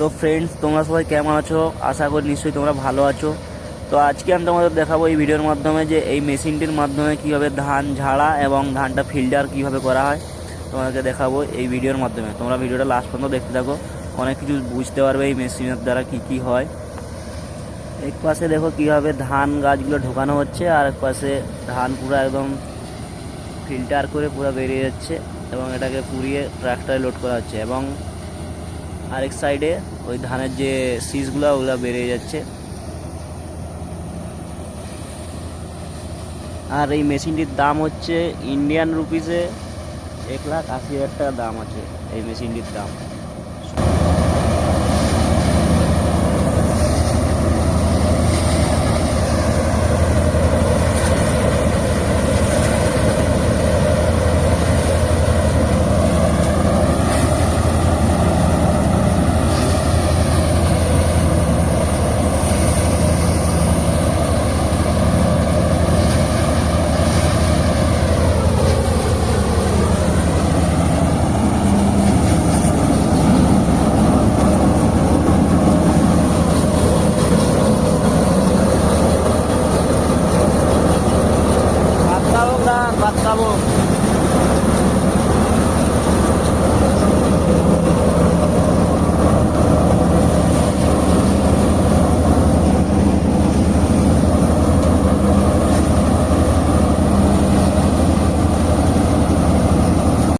তো ফ্রেন্ডস তোমরা সবাই কেমন আছো? আশা করি নিশ্চয়ই তোমরা ভালো আছো। তো আজকে আমি তোমাদের দেখাবো এই ভিডিওর মাধ্যমে যে এই মেশিনটির মাধ্যমে কীভাবে ধান ঝাড়া এবং ধানটা ফিল্টার কীভাবে করা হয়। তোমাদেরকে দেখাবো এই ভিডিওর মাধ্যমে। তোমরা ভিডিওটা লাস্ট পর্যন্ত দেখতে থাকো। অনেক কিছু বুঝতে পারবে এই মেশিনের দ্বারা কী কী হয়। এক পাশে দেখো কীভাবে ধান গাছগুলো ঢোকানো হচ্ছে আর এক পাশে ধান পুরো একদম ফিল্টার করে পুরো বেরিয়ে যাচ্ছে এবং এটাকে পুড়িয়ে ট্রাক্টরে লোড করা হচ্ছে এবং আরেক সাইডে ওই ধানের যে সিজগুলো ওগুলো বেড়ে যাচ্ছে। আর এই মেশিনটির দাম হচ্ছে ইন্ডিয়ান রুপিসে এক লাখ আশি হাজার টাকা দাম আছে, এই মেশিনটির দাম।